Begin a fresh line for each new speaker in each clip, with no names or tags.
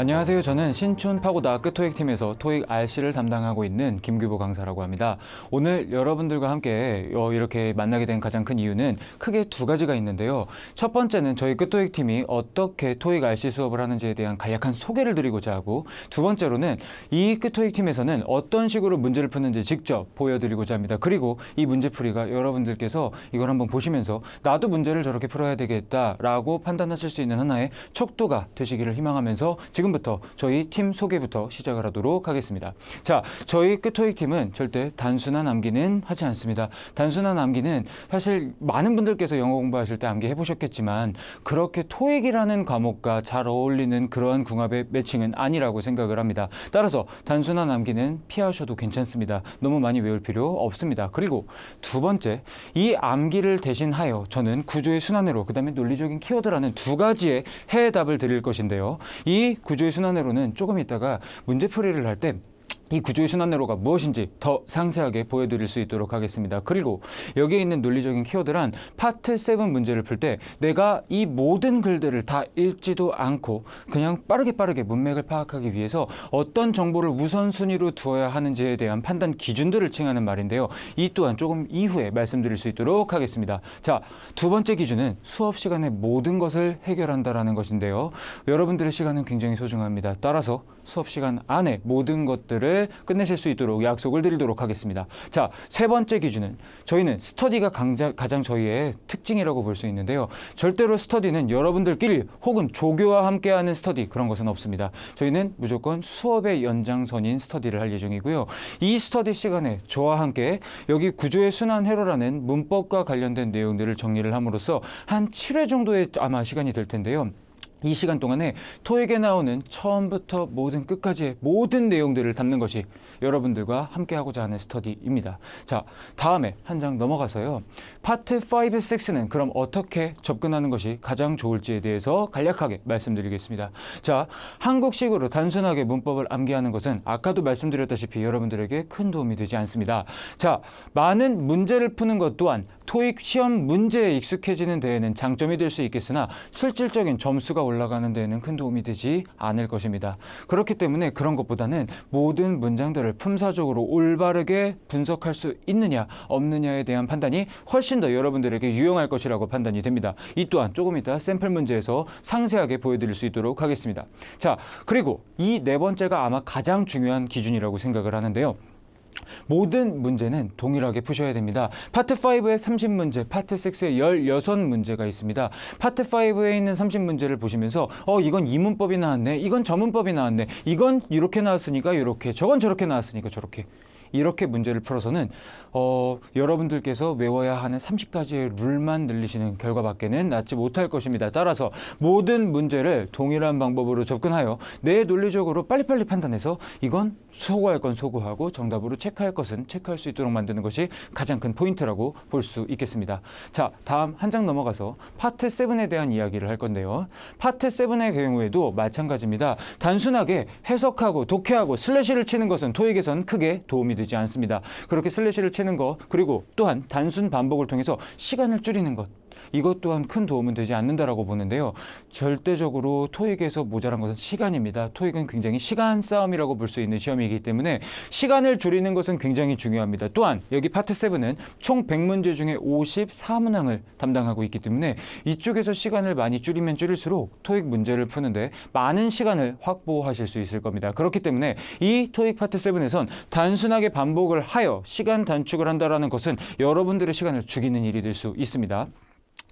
안녕하세요. 저는 신촌 파고다 끝토익 팀에서 토익 RC를 담당하고 있는 김규보 강사라고 합니다. 오늘 여러분들과 함께 어, 이렇게 만나게 된 가장 큰 이유는 크게 두 가지가 있는데요. 첫 번째는 저희 끝토익 팀이 어떻게 토익 RC 수업을 하는지에 대한 간략한 소개를 드리고자 하고 두 번째로는 이 끝토익 팀에서는 어떤 식으로 문제를 푸는지 직접 보여드리고자 합니다. 그리고 이 문제풀이가 여러분들께서 이걸 한번 보시면서 나도 문제를 저렇게 풀어야 되겠다라고 판단하실 수 있는 하나의 척도가 되시기를 희망하면서 지금 부터 저희 팀 소개부터 시작을 하도록 하겠습니다. 자, 저희 끝토익 팀은 절대 단순한 암기는 하지 않습니다. 단순한 암기는 사실 많은 분들께서 영어 공부하실 때 암기 해보셨겠지만 그렇게 토익이라는 과목과 잘 어울리는 그러한 궁합의 매칭은 아니라고 생각을 합니다. 따라서 단순한 암기는 피하셔도 괜찮습니다. 너무 많이 외울 필요 없습니다. 그리고 두 번째, 이 암기를 대신하여 저는 구조의 순환으로 그다음에 논리적인 키워드라는 두 가지의 해답을 드릴 것인데요. 이 구조 의 순환으로는 조금 있다가 문제풀이를 할때 이 구조의 순환회로가 무엇인지 더 상세하게 보여드릴 수 있도록 하겠습니다. 그리고 여기에 있는 논리적인 키워드란 파트 7 문제를 풀 때 내가 이 모든 글들을 다 읽지도 않고 그냥 빠르게 빠르게 문맥을 파악하기 위해서 어떤 정보를 우선순위로 두어야 하는지에 대한 판단 기준들을 칭하는 말인데요. 이 또한 조금 이후에 말씀드릴 수 있도록 하겠습니다. 자, 두 번째 기준은 수업 시간에 모든 것을 해결한다라는 것인데요. 여러분들의 시간은 굉장히 소중합니다. 따라서 수업 시간 안에 모든 것들을 끝내실 수 있도록 약속을 드리도록 하겠습니다. 자, 세 번째 기준은 저희는 스터디가 강자, 가장 저희의 특징이라고 볼 수 있는데요. 절대로 스터디는 여러분들끼리 혹은 조교와 함께하는 스터디 그런 것은 없습니다. 저희는 무조건 수업의 연장선인 스터디를 할 예정이고요. 이 스터디 시간에 저와 함께 여기 구조의 순환 회로라는 문법과 관련된 내용들을 정리를 함으로써 한 7회 정도의 아마 시간이 될 텐데요. 이 시간 동안에 토익에 나오는 처음부터 모든 끝까지의 모든 내용들을 담는 것이 여러분들과 함께 하고자 하는 스터디입니다. 자, 다음에 한 장 넘어가서요. 파트 5, 6는 그럼 어떻게 접근하는 것이 가장 좋을지에 대해서 간략하게 말씀드리겠습니다. 자, 한국식으로 단순하게 문법을 암기하는 것은 아까도 말씀드렸다시피 여러분들에게 큰 도움이 되지 않습니다. 자, 많은 문제를 푸는 것 또한 토익 시험 문제에 익숙해지는 데에는 장점이 될 수 있겠으나 실질적인 점수가 올라가는 데에는 큰 도움이 되지 않을 것입니다. 그렇기 때문에 그런 것보다는 모든 문장들을 품사적으로 올바르게 분석할 수 있느냐 없느냐에 대한 판단이 훨씬 더 여러분들에게 유용할 것이라고 판단이 됩니다. 이 또한 조금 이따 샘플 문제에서 상세하게 보여드릴 수 있도록 하겠습니다. 자, 그리고 이 네 번째가 아마 가장 중요한 기준이라고 생각을 하는데요. 모든 문제는 동일하게 푸셔야 됩니다. 파트 5에 30문제, 파트 6에 16문제가 있습니다. 파트 5에 있는 30문제를 보시면서 어 이건 이 문법이 나왔네. 이건 저 문법이 나왔네. 이건 이렇게 나왔으니까 이렇게. 저건 저렇게 나왔으니까 저렇게. 이렇게 문제를 풀어서는 어, 여러분들께서 외워야 하는 30가지의 룰만 늘리시는 결과밖에는 낫지 못할 것입니다. 따라서 모든 문제를 동일한 방법으로 접근하여 내 논리적으로 빨리빨리 판단해서 이건 소구할 건 소구하고 정답으로 체크할 것은 체크할 수 있도록 만드는 것이 가장 큰 포인트라고 볼 수 있겠습니다. 자, 다음 한 장 넘어가서 파트 7에 대한 이야기를 할 건데요. 파트 7의 경우에도 마찬가지입니다. 단순하게 해석하고 독해하고 슬래시를 치는 것은 토익에선 크게 도움이 되지 않습니다. 그렇게 슬래시를 치는 것 그리고 또한 단순 반복을 통해서 시간을 줄이는 것 이것 또한 큰 도움은 되지 않는다라고 보는데요. 절대적으로 토익에서 모자란 것은 시간입니다. 토익은 굉장히 시간 싸움이라고 볼 수 있는 시험이기 때문에 시간을 줄이는 것은 굉장히 중요합니다. 또한 여기 파트 7은 총 100문제 중에 54문항을 담당하고 있기 때문에 이쪽에서 시간을 많이 줄이면 줄일수록 토익 문제를 푸는데 많은 시간을 확보하실 수 있을 겁니다. 그렇기 때문에 이 토익 파트 7에선 단순하게 반복을 하여 시간 단축을 한다라는 것은 여러분들의 시간을 죽이는 일이 될 수 있습니다.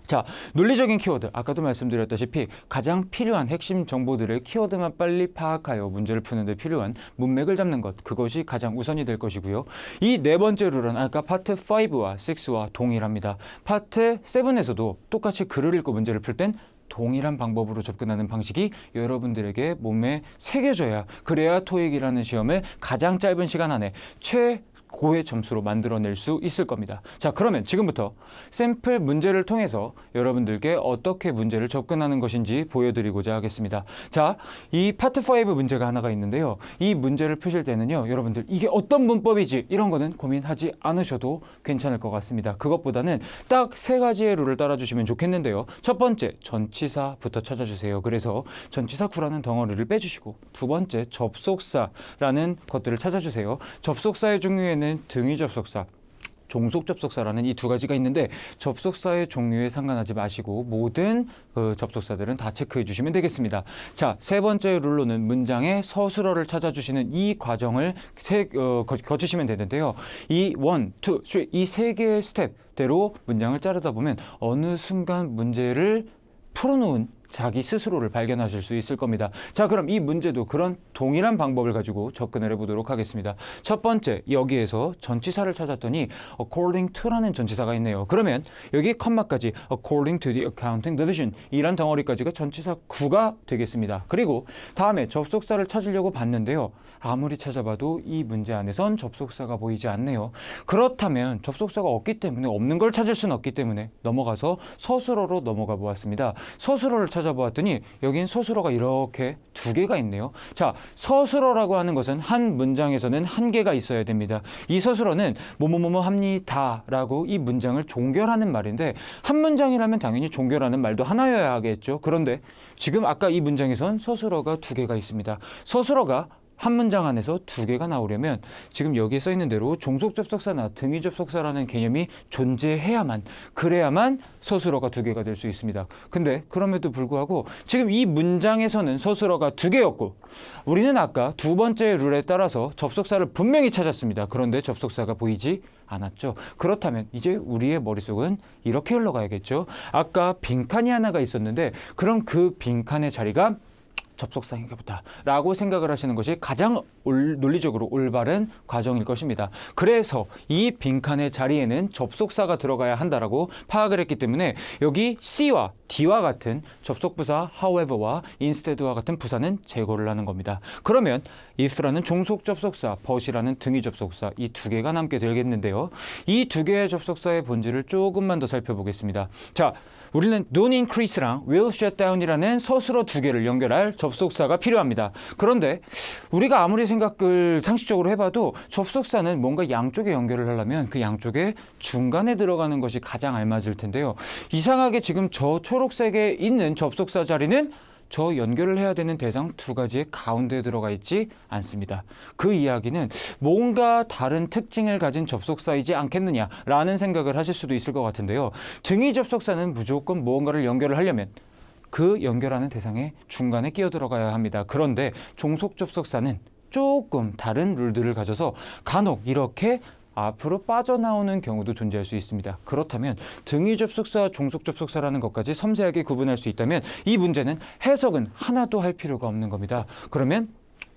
자, 논리적인 키워드. 아까도 말씀드렸다시피 가장 필요한 핵심 정보들을 키워드만 빨리 파악하여 문제를 푸는데 필요한 문맥을 잡는 것. 그것이 가장 우선이 될 것이고요. 이 네 번째 룰은 아까 파트 5와 6와 동일합니다. 파트 7에서도 똑같이 글을 읽고 문제를 풀 땐 동일한 방법으로 접근하는 방식이 여러분들에게 몸에 새겨져야 그래야 토익이라는 시험을 가장 짧은 시간 안에 최 고의 점수로 만들어낼 수 있을 겁니다. 자, 그러면 지금부터 샘플 문제를 통해서 여러분들께 어떻게 문제를 접근하는 것인지 보여드리고자 하겠습니다. 자, 이 파트 5 문제가 하나가 있는데요. 이 문제를 푸실 때는요, 여러분들 이게 어떤 문법이지 이런 거는 고민하지 않으셔도 괜찮을 것 같습니다. 그것보다는 딱 세 가지의 룰을 따라주시면 좋겠는데요. 첫 번째, 전치사부터 찾아주세요. 그래서 전치사 구라는 덩어리를 빼주시고 두 번째, 접속사라는 것들을 찾아주세요. 접속사의 종류에는 등위 접속사, 종속 접속사라는 이 두 가지가 있는데 접속사의 종류에 상관하지 마시고 모든 그 접속사들은 다 체크해 주시면 되겠습니다. 자, 세 번째 룰로는 문장의 서술어를 찾아주시는 이 과정을 세, 어, 거, 거치시면 되는데요. 이 원, 투, 쓰리 이 세 개의 스텝대로 문장을 자르다 보면 어느 순간 문제를 풀어놓은 자기 스스로를 발견하실 수 있을 겁니다. 자, 그럼 이 문제도 그런 동일한 방법을 가지고 접근을 해보도록 하겠습니다. 첫 번째, 여기에서 전치사를 찾았더니 according to라는 전치사가 있네요. 그러면 여기 컴마까지 according to the accounting division 이란 덩어리까지가 전치사 9가 되겠습니다. 그리고 다음에 접속사를 찾으려고 봤는데요. 아무리 찾아봐도 이 문제 안에선 접속사가 보이지 않네요. 그렇다면 접속사가 없기 때문에 없는 걸 찾을 수는 없기 때문에 넘어가서 서술어로 넘어가 보았습니다. 서술어를 찾아보았더니 여긴 서술어가 이렇게 두 개가 있네요. 자, 서술어라고 하는 것은 한 문장에서는 한 개가 있어야 됩니다. 이 서술어는 뭐뭐뭐뭐 합니다라고 이 문장을 종결하는 말인데 한 문장이라면 당연히 종결하는 말도 하나여야 하겠죠. 그런데 지금 아까 이 문장에선 서술어가 두 개가 있습니다. 서술어가 한 문장 안에서 두 개가 나오려면 지금 여기에 써 있는 대로 종속 접속사나 등위 접속사라는 개념이 존재해야만 그래야만 서술어가 두 개가 될 수 있습니다. 근데 그럼에도 불구하고 지금 이 문장에서는 서술어가 두 개였고 우리는 아까 두 번째 룰에 따라서 접속사를 분명히 찾았습니다. 그런데 접속사가 보이지 않았죠. 그렇다면 이제 우리의 머릿속은 이렇게 흘러가야겠죠. 아까 빈칸이 하나가 있었는데 그럼 그 빈칸의 자리가 접속사인가 보다라고 생각을 하시는 것이 가장 올, 논리적으로 올바른 과정일 것입니다. 그래서 이 빈칸의 자리에는 접속사가 들어가야 한다라고 파악을 했기 때문에 여기 C와 D와 같은 접속부사 however와 instead와 같은 부사는 제거를 하는 겁니다. 그러면 if라는 종속 접속사, but이라는 등위 접속사 이 두 개가 남게 되겠는데요. 이 두 개의 접속사의 본질을 조금만 더 살펴보겠습니다. 자, 우리는 don't increase랑 will shut down이라는 서술어 두 개를 연결할 접속사가 필요합니다. 그런데 우리가 아무리 생각을 상식적으로 해봐도 접속사는 뭔가 양쪽에 연결을 하려면 그 양쪽에 중간에 들어가는 것이 가장 알맞을 텐데요. 이상하게 지금 저 초록색에 있는 접속사 자리는 저 연결을 해야 되는 대상 두 가지의 가운데에 들어가 있지 않습니다. 그 이야기는 뭔가 다른 특징을 가진 접속사이지 않겠느냐라는 생각을 하실 수도 있을 것 같은데요. 등위 접속사는 무조건 무언가를 연결을 하려면 그 연결하는 대상의 중간에 끼어 들어가야 합니다. 그런데 종속 접속사는 조금 다른 룰들을 가져서 간혹 이렇게 앞으로 빠져나오는 경우도 존재할 수 있습니다. 그렇다면 등위 접속사, 종속 접속사라는 것까지 섬세하게 구분할 수 있다면 이 문제는 해석은 하나도 할 필요가 없는 겁니다. 그러면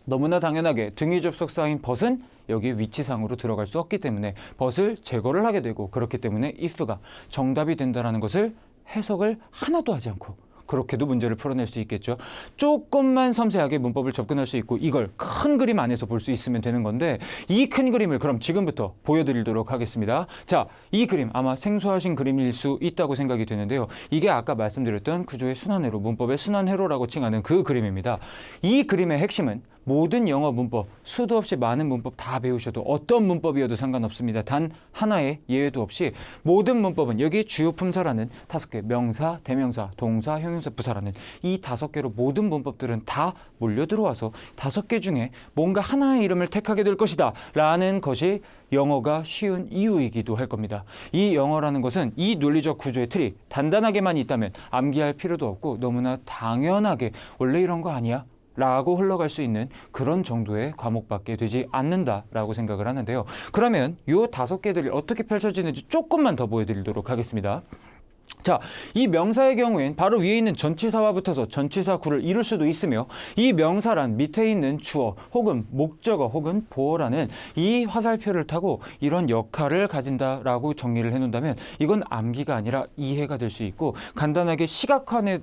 너무나 당연하게 등위 접속사인 벗은 여기 위치상으로 들어갈 수 없기 때문에 벗을 제거를 하게 되고 그렇기 때문에 if가 정답이 된다라는 것을 해석을 하나도 하지 않고 그렇게도 문제를 풀어낼 수 있겠죠. 조금만 섬세하게 문법을 접근할 수 있고 이걸 큰 그림 안에서 볼 수 있으면 되는 건데 이 큰 그림을 그럼 지금부터 보여드리도록 하겠습니다. 자, 이 그림 아마 생소하신 그림일 수 있다고 생각이 되는데요. 이게 아까 말씀드렸던 구조의 순환회로 문법의 순환회로라고 칭하는 그 그림입니다. 이 그림의 핵심은 모든 영어 문법, 수도 없이 많은 문법 다 배우셔도 어떤 문법이어도 상관없습니다. 단 하나의 예외도 없이 모든 문법은 여기 주요 품사라는 다섯 개, 명사, 대명사, 동사, 형용사, 부사라는 이 다섯 개로 모든 문법들은 다 몰려 들어와서 다섯 개 중에 뭔가 하나의 이름을 택하게 될 것이다. 라는 것이 영어가 쉬운 이유이기도 할 겁니다. 이 영어라는 것은 이 논리적 구조의 틀이 단단하게만 있다면 암기할 필요도 없고 너무나 당연하게 원래 이런 거 아니야? 라고 흘러갈 수 있는 그런 정도의 과목밖에 되지 않는다라고 생각을 하는데요. 그러면 요 다섯 개들이 어떻게 펼쳐지는지 조금만 더 보여드리도록 하겠습니다. 자, 이 명사의 경우엔 바로 위에 있는 전치사와 붙어서 전치사 구를 이룰 수도 있으며 이 명사란 밑에 있는 주어 혹은 목적어 혹은 보어라는 이 화살표를 타고 이런 역할을 가진다라고 정리를 해놓는다면 이건 암기가 아니라 이해가 될 수 있고 간단하게 시각화해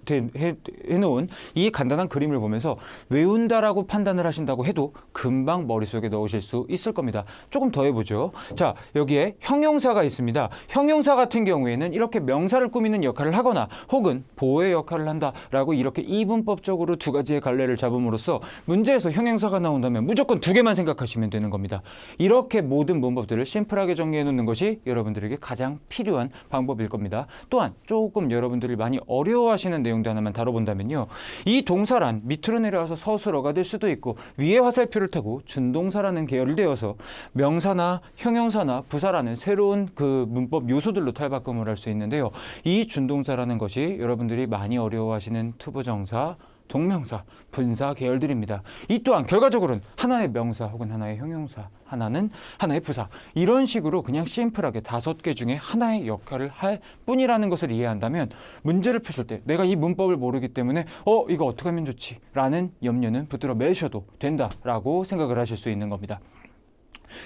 놓은 이 간단한 그림을 보면서 외운다라고 판단을 하신다고 해도 금방 머릿속에 넣으실 수 있을 겁니다. 조금 더 해보죠. 자, 여기에 형용사가 있습니다. 형용사 같은 경우에는 이렇게 명사를 꾸미는 역할을 하거나 혹은 보호의 역할을 한다라고 이렇게 이분법적으로 두 가지의 갈래를 잡음으로써 문제에서 형용사가 나온다면 무조건 두 개만 생각하시면 되는 겁니다. 이렇게 모든 문법들을 심플하게 정리해 놓는 것이 여러분들에게 가장 필요한 방법일 겁니다. 또한 조금 여러분들이 많이 어려워하시는 내용도 하나만 다뤄본다면요. 이 동사란 밑으로 내려와서 서술어가 될 수도 있고 위에 화살표를 타고 준동사라는 계열을 되어서 명사나 형용사나 부사라는 새로운 그 문법 요소들로 탈바꿈을 할 수 있는데요. 이 준동사라는 것이 여러분들이 많이 어려워하시는 투부정사, 동명사, 분사 계열들입니다. 이 또한 결과적으로는 하나의 명사 혹은 하나의 형용사, 하나는 하나의 부사 이런 식으로 그냥 심플하게 다섯 개 중에 하나의 역할을 할 뿐이라는 것을 이해한다면 문제를 푸실 때 내가 이 문법을 모르기 때문에 어 이거 어떻게 하면 좋지라는 염려는 붙들어 매셔도 된다라고 생각을 하실 수 있는 겁니다.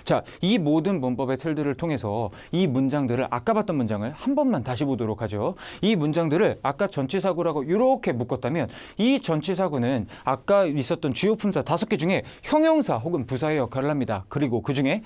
자, 이 모든 문법의 틀들을 통해서 이 문장들을 아까 봤던 문장을 한 번만 다시 보도록 하죠. 이 문장들을 아까 전치사구라고 이렇게 묶었다면 이 전치사구는 아까 있었던 주요 품사 다섯 개 중에 형용사 혹은 부사의 역할을 합니다. 그리고 그 중에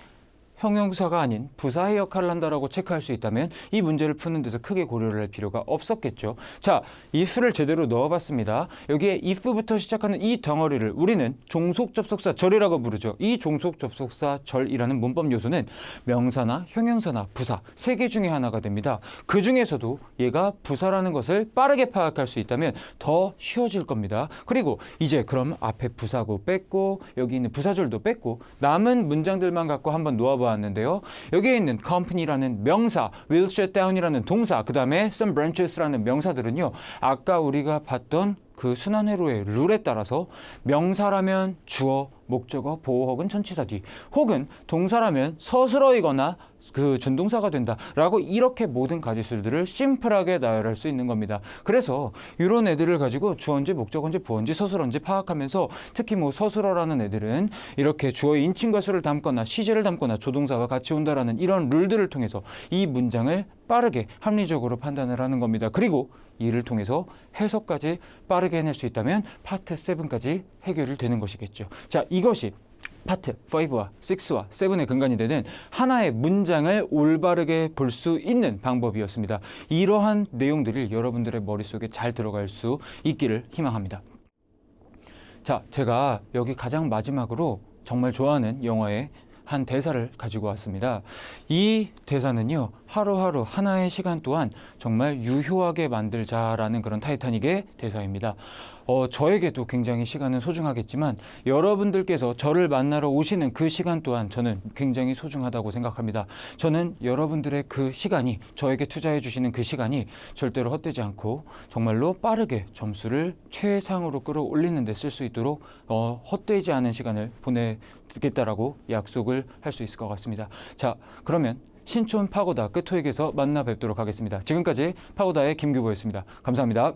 형용사가 아닌 부사의 역할을 한다라고 체크할 수 있다면 이 문제를 푸는 데서 크게 고려를 할 필요가 없었겠죠. 자, 이 수를 제대로 넣어봤습니다. 여기에 if부터 시작하는 이 덩어리를 우리는 종속 접속사 절이라고 부르죠. 이 종속 접속사 절이라는 문법 요소는 명사나 형용사나 부사 세 개 중에 하나가 됩니다. 그 중에서도 얘가 부사라는 것을 빠르게 파악할 수 있다면 더 쉬워질 겁니다. 그리고 이제 그럼 앞에 부사구 뺐고 여기 있는 부사절도 뺐고 남은 문장들만 갖고 한번 놓아 보았는데요. 여기에 있는 company라는 명사, will shut down이라는 동사, 그 다음에 some branches라는 명사들은요. 아까 우리가 봤던 그 순환회로의 룰에 따라서 명사라면 주어, 목적어, 보호 혹은 전치사 뒤 혹은 동사라면 서술어이거나 그 준동사가 된다라고 이렇게 모든 가지수들을 심플하게 나열할 수 있는 겁니다. 그래서 이런 애들을 가지고 주어인지 목적어인지 보어인지 서술어인지 파악하면서 특히 뭐 서술어라는 애들은 이렇게 주어의 인칭과 수를 담거나 시제를 담거나 조동사가 같이 온다라는 이런 룰들을 통해서 이 문장을 빠르게 합리적으로 판단을 하는 겁니다. 그리고 이를 통해서 해석까지 빠르게 해낼 수 있다면 파트 7까지 해결이 되는 것이겠죠. 자, 이것이 파트 5와 6와 7의 근간이 되는 하나의 문장을 올바르게 볼 수 있는 방법이었습니다. 이러한 내용들이 여러분들의 머릿속에 잘 들어갈 수 있기를 희망합니다. 자, 제가 여기 가장 마지막으로 정말 좋아하는 영화의 한 대사를 가지고 왔습니다. 이 대사는요, 하루하루 하나의 시간 동안 정말 유효하게 만들자라는 그런 타이타닉의 대사입니다. 어, 저에게도 굉장히 시간은 소중하겠지만 여러분들께서 저를 만나러 오시는 그 시간 또한 저는 굉장히 소중하다고 생각합니다. 저는 여러분들의 그 시간이 저에게 투자해 주시는 그 시간이 절대로 헛되지 않고 정말로 빠르게 점수를 최상으로 끌어올리는 데 쓸 수 있도록 어, 헛되지 않은 시간을 보내 겠다라고 약속을 할 수 있을 것 같습니다. 자, 그러면 신촌 파고다 끝토익에서 만나 뵙도록 하겠습니다. 지금까지 파고다의 김규보였습니다. 감사합니다.